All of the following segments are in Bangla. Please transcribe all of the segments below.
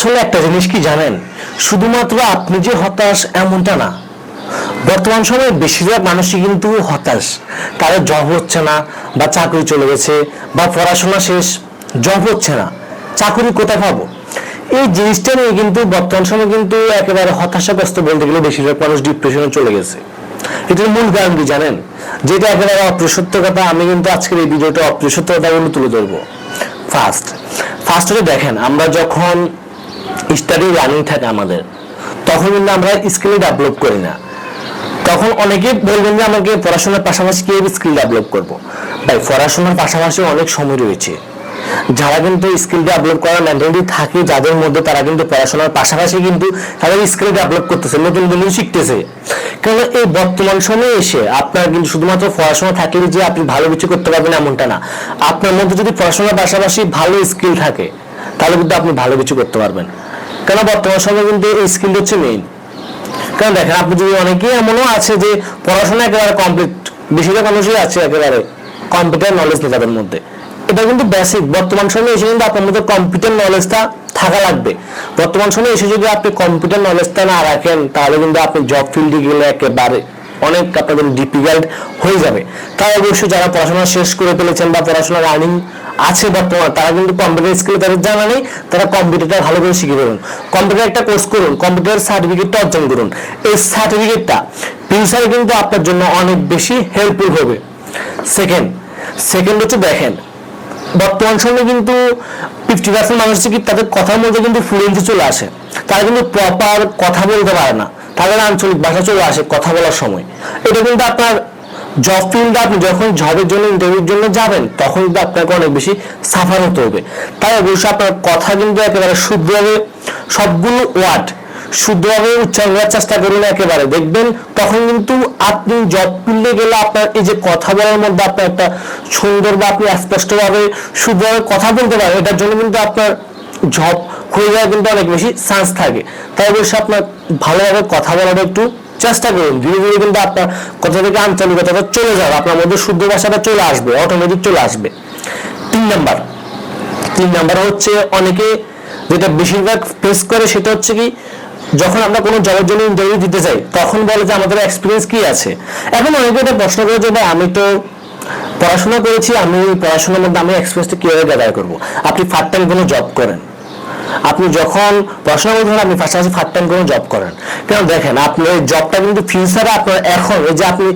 আসলে একটা জিনিস কি জানেন? শুধুমাত্র আপনি যে হতাশ এমনটা না। বর্তমান সময়ে বেশিরভাগ মানুষই কিন্তু হতাশ। তাদের জব হচ্ছে না বা চাকরি চলে গেছে বা পড়াশোনা শেষ, জব হচ্ছে না। চাকরি কোথায় পাবো? এই জিনিসটা নিয়ে কিন্তু বর্তমান সময়ে কিন্তু একেবারে হতাশাগ্রস্ত বলতে গেলে বেশিরভাগ মানুষ ডিপ্রেশনে চলে গেছে। এটার মূল কারণ কি জানেন? যেটা একেবারে অপ্রসত্য কথা আমি কিন্তু আজকের এই ভিডিওটা অপ্রসত্য কথাগুলো তুলে ধরবো। ফার্স্ট ফার্স্ট দেখেন, আমরা যখন স্টাডি রানিং থাকে আমাদের। তখন কিন্তু আমরা স্কিল ডেভেলপ করি না। তখন অনেকে বলবেন যে, আমাকে পড়াশোনার পাশাপাশি কীভাবে স্কিল ডেভেলপ করব? ভাই, পড়াশোনার পাশাপাশি অনেক সময় রয়েছে। যারা কিন্তু স্কিল ডেভেলপ করার মেন্টালিটি থাকে, যাদের মধ্যে তারা কিন্তু পড়াশোনার পাশাপাশি কিন্তু তাদের স্কিল ডেভেলপ করতেছে, নতুন নতুন শিখতেছে। কারণ এই বর্তমান সময়ে এসে আপনার কিন্তু শুধুমাত্র পড়াশোনা থাকলে যে আপনি ভালো কিছু করতে পারবেন এমনটা না। আপনার মধ্যে যদি পড়াশোনার পাশাপাশি ভালো স্কিল থাকে, তাহলে কিন্তু আপনি ভালো কিছু করতে পারবেন। কারণ বর্তমান সময় কিন্তু এই স্কিলটা হচ্ছে মেইন কারণ দেখেন, আপনি যদি অনেকেই এমনও আছে যে পড়াশোনা একেবারে কমপ্লিট বেশিরভাগ মানুষই আছে একেবারে কম্পিউটার নলেজ নেই তাদের মধ্যে। এটা কিন্তু বেসিক বর্তমান সময়ে এসে কিন্তু আপনার মধ্যে কম্পিউটার নলেজটা থাকা লাগবে। বর্তমান সময়ে এসে যদি আপনি কম্পিউটার নলেজটা না রাখেন, তাহলে কিন্তু আপনি জব ফিল্ডে গেলে একেবারে অনেক আপনাদের ডিফিকাল্ট হয়ে যাবে। তাই অবশ্যই যারা পড়াশোনা শেষ করে ফেলেছেন বা পড়াশোনা রানিং আছে বর্তমানে তারা কিন্তু কম্পিউটার স্কিল তাদের জানা নেই, তারা কম্পিউটারটা ভালো করে শিখে ফেলুন। কম্পিউটার একটা কোর্স করুন কম্পিউটার সার্টিফিকেটটা অর্জন করুন। এই সার্টিফিকেটটা ফিউচারে কিন্তু আপনার জন্য অনেক বেশি হেল্পফুল হবে। সেকেন্ড সেকেন্ড হচ্ছে দেখেন, বর্তমান সময়ে কিন্তু ফিফটি পার্সেন্ট মানুষ কি তাদের কথার মধ্যে কিন্তু ফ্লুয়েন্সি চলে আসে। তারা কিন্তু প্রপার কথা বলতে পারে না। তাদের আঞ্চলিক ভাষা চলে আসে কথা বলার সময়। এটা কিন্তু আপনার জব ফিল্ডে আপনি যখন জবের জন্য ইন্টারভিউর জন্য যাবেন, তখন কিন্তু আপনাকে অনেক বেশি সাফার হতে হবে। তাই অবশ্যই আপনার কথা কিন্তু একেবারে শুদ্ধভাবে, সবগুলো ওয়ার্ড শুদ্ধভাবে উচ্চারণ করার চেষ্টা করুন একেবারে। দেখবেন তখন কিন্তু আপনি জব ফিল্ডে গেলে আপনার এই যে কথা বলার মধ্যে আপনার একটা সুন্দর বা আপনি স্পষ্টভাবে শুদ্ধভাবে কথা বলতে পারেন, এটার জন্য কিন্তু আপনার জব হয়ে যাওয়ার কিন্তু অনেক বেশি চান্স থাকে। তাই অবশ্যই আপনার ভালোভাবে কথা বলার একটু চেষ্টা করুন। ধীরে ধীরে কিন্তু আপনার কথা থেকে আঞ্চলিকতাটা চলে যাবে, আপনার মধ্যে শুদ্ধ ভাষাটা চলে আসবে অটোমেটিক চলে আসবে। তিন নাম্বার। তিন নাম্বার হচ্ছে অনেকে যেটা বেশিরভাগ ফেস করে সেটা হচ্ছে কি, যখন আমরা কোনো জবের জন্য ইন্টারভিউ দিতে যাই, তখন বলে যে আমাদের এক্সপিরিয়েন্স কি আছে? এখন অনেকে এটা প্রশ্ন করে যে, ভাই, আমি তো পড়াশোনা করেছি, আমি পড়াশোনার মধ্যে আমি এক্সপিরিয়েন্সটা কীভাবে গ্যাদার করব? আপনি ফার্ট টাইম কোনো জব করেন আপনি যখন পড়াশোনা করতে আপনি পাশাপাশি ফার্ট টাইম কোনো জব করেন। কেন দেখেন, আপনি জবটা কিন্তু ফিউচারে আপনার এখন এই যে আপনি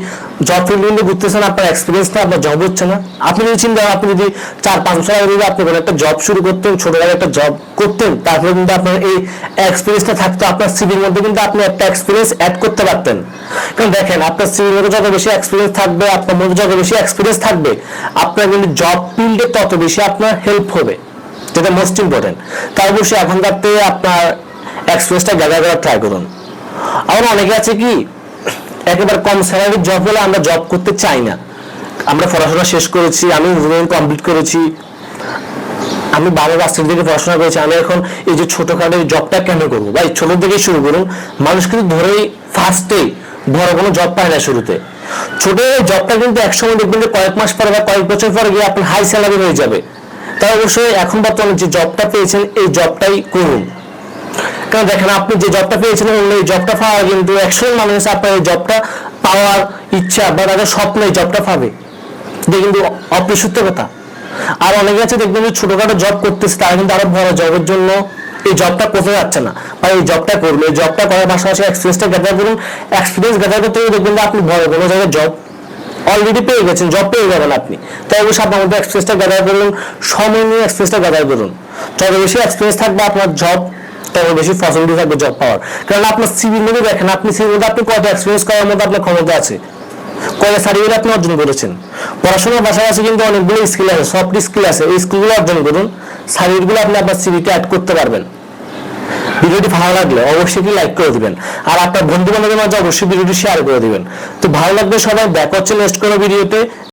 জব ফিল্ডে কিন্তু ঘুরতেছেন, আপনার এক্সপিরিয়েন্স না আপনার জব হচ্ছে না। আপনি যদি চিন্তা আপনি যদি চার পাঁচ বছর আগে যদি আপনি কোনো একটা জব শুরু করতেন, ছোটবেলায় একটা জব করতেন, তারপরে কিন্তু আপনার এই এক্সপিরিয়েন্সটা থাকতো, আপনার সিভির মধ্যে কিন্তু আপনি একটা এক্সপিরিয়েন্স অ্যাড করতে পারতেন। কারণ দেখেন, আপনার সিভির মধ্যে যত বেশি এক্সপিরিয়েন্স থাকবে, আপনার মধ্যে যত বেশি এক্সপিরিয়েন্স থাকবে, আপনার কিন্তু জব ফিল্ডে তত বেশি আপনার হেল্প হবে। যেটা মোস্ট ইম্পর্টেন্ট তাই অবশ্যই এখনকার থেকে আপনার এক্সপিরিয়েন্সটা গ্যাদার করার ট্রাই করুন। আবার অনেকে আছে কি, একেবারে কম স্যালারির জব হলে আমরা জব করতে চাই না। আমরা পড়াশোনা শেষ করেছি, আমি ইঞ্জিনিয়ারিং কমপ্লিট করেছি, আমি বাংলা রাষ্ট্রের দিকে পড়াশোনা করেছি, আমি এখন এই যে ছোটখাটো জবটা কেন করব? ভাই ছোট থেকেই শুরু করুন। মানুষ কিন্তু ধরেই ফার্স্টে বড় কোনো জব পায় না শুরুতে। ছোট জবটা কিন্তু একসময় দেখবেন যে কয়েক মাস পরে বা কয়েক বছর পরে গিয়ে আপনার হাই স্যালারি হয়ে যাবে। তাই অবশ্যই এখন বর্তমানে যে জবটা পেয়েছেন, এই জবটাই করুন। কারণ দেখেন, আপনি যে জবটা পেয়েছেন অন্য এই জবটা পাওয়া কিন্তু একশো মানুষ আপনার এই জবটা পাওয়ার ইচ্ছা বা তাদের স্বপ্ন এই জবটা পাবে। এটা কিন্তু অপ্রসূত্য কথা। আর অনেকে আছে, দেখবেন যে ছোটখাটো জব করতেছে, তারা কিন্তু আরও বড় জবের জন্য এই জবটা করতে যাচ্ছে না। বা এই জবটা করবে, এই জবটা করার পাশাপাশি এক্সপিরিয়েন্সটা গ্যাদার করুন। এক্সপিরিয়েন্স গ্যাদার করতে দেখবেন যে আপনি বড় কোনো জায়গায় জব অলরেডি পেয়ে গেছেন জব পেয়ে যাবেন আপনি। তাই অবশ্যই আপনার মধ্যে এক্সপিরিয়েন্সটা গ্যাদার করুন, সময় নিয়ে এক্সপিরিয়েন্সটা গ্যাদার করুন। যত বেশি এক্সপিরিয়েন্স থাকবে আপনার জব তত বেশি ফসিলিটি থাকবে জব পাওয়ার। কারণ আপনার সিভির মধ্যে দেখেন, আপনি সিভির মধ্যে আপনি কত এক্সপিরিয়েন্স করার মধ্যে আপনার ক্ষমতা আছে। কয়টা সার্টিফিকেট আপনি অর্জন করেছেন। পড়াশোনার পাশাপাশি কিন্তু অনেকগুলো স্কিল আছে সফট স্কিল আছে, এই স্কিলগুলো অর্জন করুন। সার্টিফিকেটগুলো আপনি আপনার সিভিতে অ্যাড করতে পারবেন। ভিডিওটি ভালো লাগলে অবশ্যই লাইক করে দিবেন। আর আপনার বন্ধু বান্ধবের মাঝে অবশ্যই ভিডিওটি শেয়ার করে দিবেন। তো ভালো লাগবে সবাই ব্যাক হচ্ছে নেক্সট কোনো ভিডিওতে